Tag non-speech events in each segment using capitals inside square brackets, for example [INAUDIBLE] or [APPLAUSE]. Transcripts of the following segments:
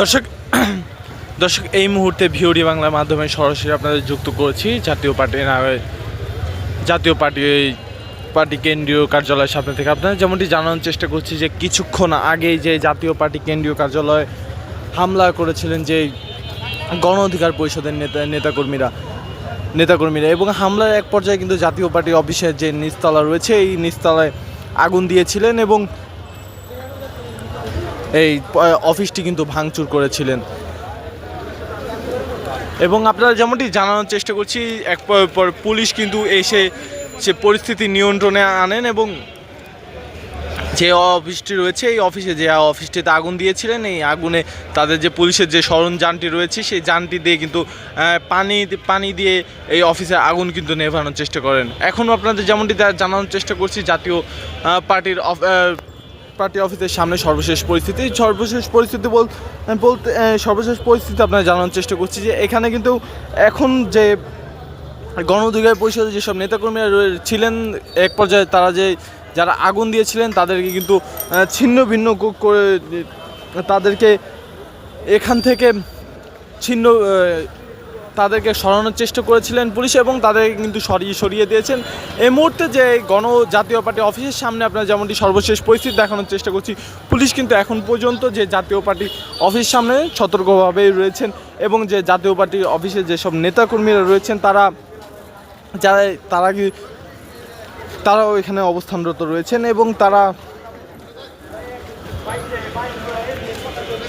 দর্শক [CLEARS THROAT] দর্শক, এই মুহূর্তে ভিওডি বাংলার মাধ্যমে সরাসরি আপনাদের যুক্ত করেছি জাতীয় পার্টির নামে জাতীয় পার্টি পার্টি কেন্দ্রীয় কার্যালয়ের সামনে থেকে। আপনারা যেমনটি জানানোর চেষ্টা করছি যে কিছুক্ষণ আগেই যে জাতীয় পার্টি কেন্দ্রীয় কার্যালয়ে হামলা করেছিলেন যে গণ অধিকার পরিষদের নেতা, নেতাকর্মীরা নেতাকর্মীরা, এবং হামলার এক পর্যায়ে কিন্তু জাতীয় পার্টি অফিসের যে নিচতলা রয়েছে, এই নিচতলায় আগুন দিয়েছিলেন এবং এই অফিসটি কিন্তু ভাঙচুর করেছিলেন। এবং আপনারা যেমনটি জানানোর চেষ্টা করছি, এক পর পুলিশ কিন্তু এসে সে পরিস্থিতি নিয়ন্ত্রণে আনেন এবং যে অফিসটি রয়েছে, এই অফিসে যে অফিসটিতে আগুন দিয়েছিলেন, এই আগুনে তাদের যে পুলিশের যে সরঞ্জামটি রয়েছে, সেই যানটি দিয়ে কিন্তু পানি পানি দিয়ে এই অফিসে আগুন কিন্তু নেভানোর চেষ্টা করেন। এখন আপনাদের যেমনটি জানানোর চেষ্টা করছি, জাতীয় পার্টির পার্টি অফিসের সামনে সর্বশেষ পরিস্থিতি। সর্বশেষ পরিস্থিতি বল বলতে সর্বশেষ পরিস্থিতি আপনারা জানানোর চেষ্টা করছি যে এখানে কিন্তু এখন যে গণ অধিকার পরিষদের যেসব নেতাকর্মীরা ছিলেন, এক পর্যায়ে তারা যে যারা আগুন দিয়েছিলেন, তাদেরকে কিন্তু ছিন্ন ভিন্ন করে তাদেরকে এখান থেকে ছিন্ন তাদেরকে সরানোর চেষ্টা করেছিলেন পুলিশ এবং তাদেরকে কিন্তু সরিয়ে সরিয়ে দিয়েছেন। এই মুহূর্তে যে গণ জাতীয় পার্টি অফিসের সামনে আপনারা যেমনটি সর্বশেষ পরিস্থিতি দেখানোর চেষ্টা করছি, পুলিশ কিন্তু এখন পর্যন্ত যে জাতীয় পার্টি অফিস সামনে সতর্কভাবেই রয়েছেন এবং যে জাতীয় পার্টি অফিসে যেসব নেতাকর্মীরা রয়েছেন, তারা যারা, তারা কি, তারাও এখানে অবস্থানরত রয়েছেন এবং তারা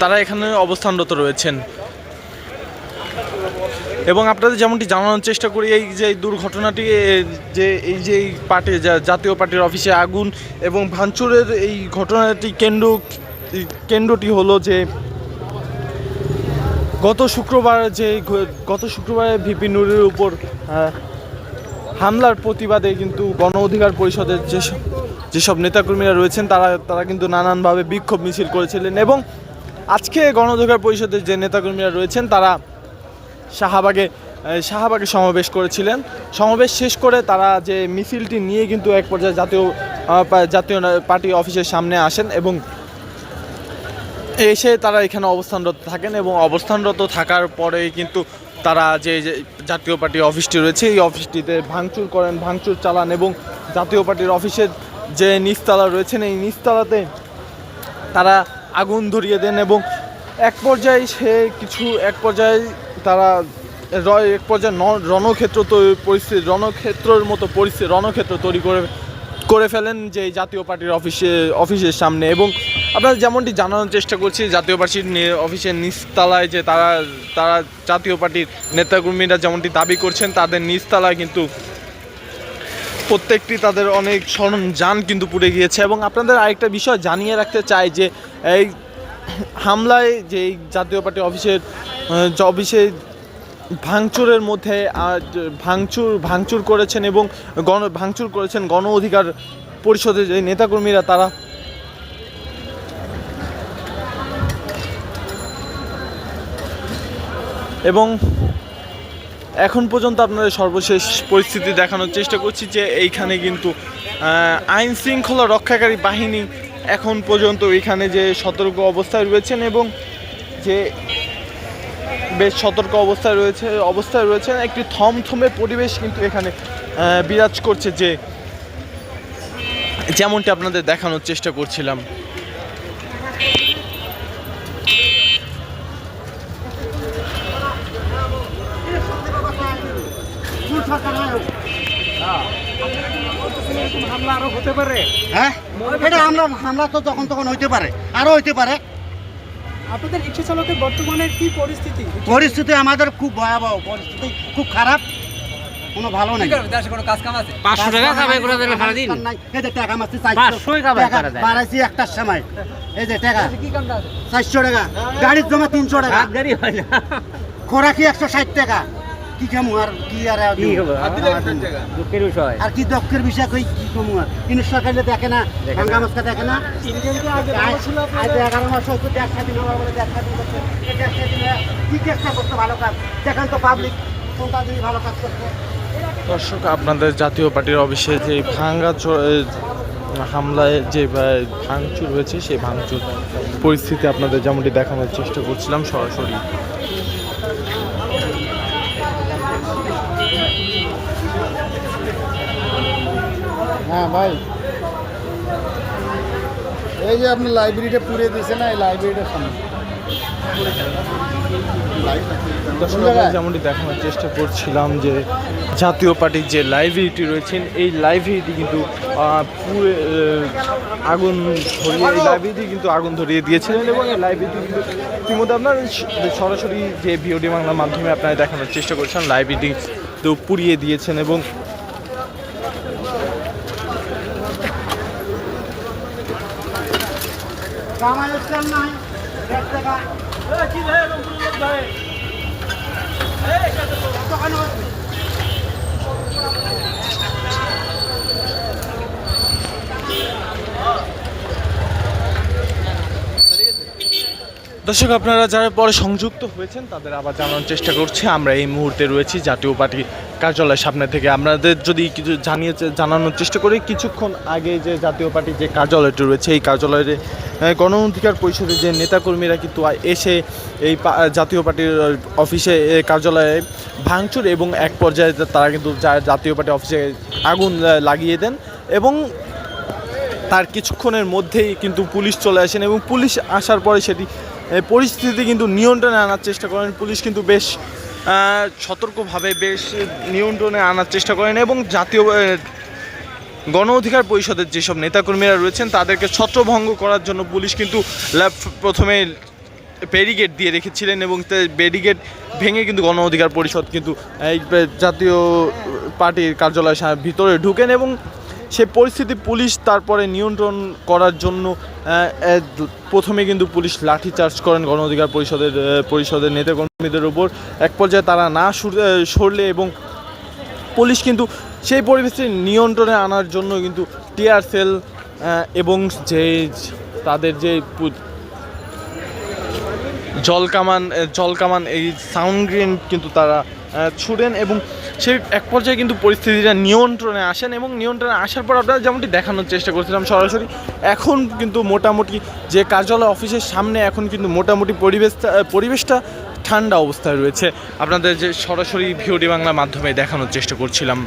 তারা এখানে অবস্থানরত রয়েছেন। এবং আপনাদের যেমনটি জানানোর চেষ্টা করি, এই যে দুর্ঘটনাটি যে এই যে এই পার্টি জাতীয় পার্টির অফিসে আগুন এবং ভাঙচুরের এই ঘটনাটি কেন্দ্র, কেন্দ্রটি হলো যে গত শুক্রবার যে গত শুক্রবারে ভিপি নুরের উপর হামলার প্রতিবাদে কিন্তু গণ অধিকার পরিষদের যেসব যেসব নেতাকর্মীরা রয়েছেন, তারা তারা কিন্তু নানানভাবে বিক্ষোভ মিছিল করেছিলেন এবং আজকে গণ অধিকার পরিষদের যে নেতাকর্মীরা রয়েছেন, তারা শাহবাগে শাহবাগে সমাবেশ করেছিলেন। সমাবেশ শেষ করে তারা যে মিছিলটি নিয়ে কিন্তু এক পর্যায়ে জাতীয় জাতীয় পার্টি অফিসের সামনে আসেন এবং এসে তারা এখানে অবস্থানরত থাকেন এবং অবস্থানরত থাকার পরে কিন্তু তারা যে জাতীয় পার্টি অফিসটি রয়েছে, এই অফিসটিতে ভাঙচুর করেন, ভাঙচুর চালান এবং জাতীয় পার্টির অফিসের যে নিচতলা রয়েছেন, এই নিচতলাতে তারা আগুন ধরিয়ে দেন এবং এক পর্যায়ে সে কিছু, এক পর্যায়ে তারা এক পর্যায়ে রণক্ষেত্র তৈ- পরিস্থিতি রণক্ষেত্রের মতো পরিস্থিতি রণক্ষেত্র তৈরি করে করে ফেলেন যে জাতীয় পার্টির অফিসে, অফিসের সামনে। এবং আপনারা যেমনটি জানানোর চেষ্টা করছি, জাতীয় পার্টির অফিসের নিচতলায় যে তারা তারা জাতীয় পার্টির নেতাকর্মীরা যেমনটি দাবি করছেন, তাদের নিচতলায় কিন্তু প্রত্যেকটি তাদের অনেক সরঞ্জাম কিন্তু পুড়ে গিয়েছে। এবং আপনাদের আরেকটা বিষয় জানিয়ে রাখতে চাই যে এই হামলায় যে জাতীয় পার্টি অফিসের অফিসে ভাঙচুরের মধ্যে যে ভাঙচুর ভাঙচুর করেছেন এবং গণ, ভাঙচুর করেছেন গণ অধিকার পরিষদের যে নেতাকর্মীরা, তারা এবং এখন পর্যন্ত আপনাদের সর্বশেষ পরিস্থিতি দেখানোর চেষ্টা করছি যে এইখানে কিন্তু আইন শৃঙ্খলা রক্ষাকারী বাহিনী এখন পর্যন্ত এখানে যে সতর্ক অবস্থায় রয়েছেন এবং যে বেশ সতর্ক অবস্থায় রয়েছে, অবস্থায় রয়েছেন। একটি থমথমে পরিবেশ কিন্তু এখানে বিরাজ করছে যে যেমনটি আপনাদের দেখানোর চেষ্টা করছিলাম। আরও হ্যাঁ হামলা তো তখন তখন হইতে পারে। আরও হইতে পারে। আপনাদের রিক্সা চালকের বর্তমানে কি পরিস্থিতি? পরিস্থিতি আমাদের খুব ভয়াবহ পরিস্থিতি খুব খারাপ কোনো ভালো নেই। কাজ কাম আছে পাঁচশো টাকা করে এই যে টাকা মারছি পাঁচশোই বাড়াইছি একটার সময়। এই যে টাকা। কি কামটা আছে চারশো টাকা। গাড়ির জমা তিনশো টাকা। গাড়ি হয় না। খোরাকি একশো ষাট টাকা। কি আর কি আর কি হবে দুঃখের বিষয়। আর কি দক্ষের বিষয় কই কি কমু আর? কিন্তু সরকারে দেখে না দেখে ভাঙ্গা না। মাছকা দেখে না। কিন্তু আগে ভালো ছিল আজ এগারো মাস হচ্ছে দেখা দিন হওয়ার বলে দেখা দিন করছে এই দেখা দিন কি চেষ্টা করতে ভালো কাজ? দেখেন তো পাবলিক কোনটা যদি ভালো কাজ করছে। দর্শক আপনাদের জাতীয় পার্টির অফিসে যে ভাঙ্গা হামলায় যে ভাঙচুর হয়েছে সেই ভাঙচুর পরিস্থিতি আপনাদের যেমনটি দেখানোর চেষ্টা করছিলাম সরাসরি হ্যাঁ ভাই। এই যে আপনি লাইব্রেরিটা পুড়ে দিয়েছে না এই লাইব্রেরিটার সামনে। যেমনটি দেখানোর চেষ্টা করছিলাম যে জাতীয় পার্টির যে লাইব্রেরিটি রয়েছেন এই লাইব্রেরিটি কিন্তু পুরে আগুন ধরিয়ে এই লাইব্রেরিটি কিন্তু আগুন ধরিয়ে দিয়েছিলেন এবং এই লাইব্রেরিটি কিন্তু ইতিমধ্যে আপনার সরাসরি যে ভিওডি বাংলার মাধ্যমে আপনারা দেখানোর চেষ্টা করছেন লাইব্রেরিটি তো পুড়িয়ে দিয়েছেন এবং হচ্ছে নাই এক টাকা দর্শক, আপনারা যারা পরে সংযুক্ত হয়েছেন, তাদের আবার জানানোর চেষ্টা করছি। আমরা এই মুহূর্তে রয়েছি জাতীয় পার্টি কার্যালয়ের সামনে থেকে। আপনাদের যদি কিছু জানিয়ে জানানোর চেষ্টা করি, কিছুক্ষণ আগে যে জাতীয় পার্টির যে কার্যালয়টি রয়েছে, এই কার্যালয়ের গণ অধিকার পরিষদের যে নেতাকর্মীরা কিন্তু এসে এই জাতীয় পার্টির অফিসে কার্যালয়ে ভাঙচুর এবং এক পর্যায়ে তারা কিন্তু জাতীয় পার্টি অফিসে আগুন লাগিয়ে দেন এবং তার কিছুক্ষণের মধ্যেই কিন্তু পুলিশ চলে আসেন এবং পুলিশ আসার পরে সেটি পরিস্থিতি কিন্তু নিয়ন্ত্রণে আনার চেষ্টা করেন। পুলিশ কিন্তু বেশ সতর্কভাবে বেশ নিয়ন্ত্রণে আনার চেষ্টা করেন এবং জাতীয় গণ অধিকার পরিষদের যেসব নেতাকর্মীরা রয়েছেন, তাদেরকে ছত্রভঙ্গ করার জন্য পুলিশ কিন্তু প্রথমে ব্যারিগেড দিয়ে রেখেছিলেন এবং ব্যারিগেড ভেঙে কিন্তু গণ অধিকার পরিষদ কিন্তু এই জাতীয় পার্টির কার্যালয়ের ভিতরে ঢুকেন এবং সেই পরিস্থিতি পুলিশ তারপরে নিয়ন্ত্রণ করার জন্য প্রথমে কিন্তু পুলিশ লাঠিচার্জ করেন গণ অধিকার পরিষদের পরিষদের নেতাকর্মীদের উপর। এক পর্যায়ে তারা না সুর- সরলে এবং পুলিশ কিন্তু সেই পরিবেশটি নিয়ন্ত্রণে আনার জন্য কিন্তু টিয়ার সেল এবং যে তাদের যে জলকামান জলকামান এই সাউন্ড গ্রেন কিন্তু তারা ছুড়েন এবং সেই এক পর্যায়ে কিন্তু পরিস্থিতিটা নিয়ন্ত্রণে আসেন এবং নিয়ন্ত্রণে আসার পর আপনারা যেমনটি দেখানোর চেষ্টা করছিলাম সরাসরি, এখন কিন্তু মোটামুটি যে কার্যালয় অফিসের সামনে এখন কিন্তু মোটামুটি পরিবেশটা পরিবেশটা ঠান্ডা অবস্থায় রয়েছে। আপনাদের যে সরাসরি ভিওডি বাংলার মাধ্যমে দেখানোর চেষ্টা করছিলাম।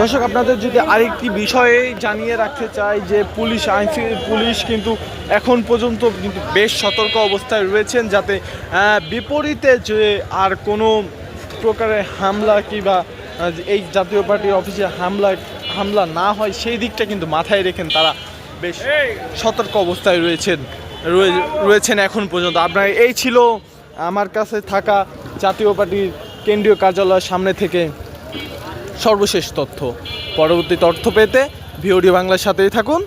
দর্শক, আপনাদের যদি আরেকটি বিষয়ে জানিয়ে রাখতে চাই যে পুলিশ আইন পুলিশ কিন্তু এখন পর্যন্ত কিন্তু বেশ সতর্ক অবস্থায় রয়েছেন যাতে বিপরীতে যে আর কোনো প্রকারের হামলা কিংবা এই জাতীয় পার্টির অফিসে হামলা হামলা না হয় সেই দিকটা কিন্তু মাথায় রেখেন তারা বেশ সতর্ক অবস্থায় রয়েছেন রয়ে- রয়েছেন এখন পর্যন্ত। আপনার এই ছিল আমার কাছে থাকা জাতীয় পার্টির কেন্দ্রীয় কার্যালয়ের সামনে থেকে সর্বশেষ তথ্য। পরবর্তী তথ্য পেতে ভিওডি বাংলার সাথেই থাকুন।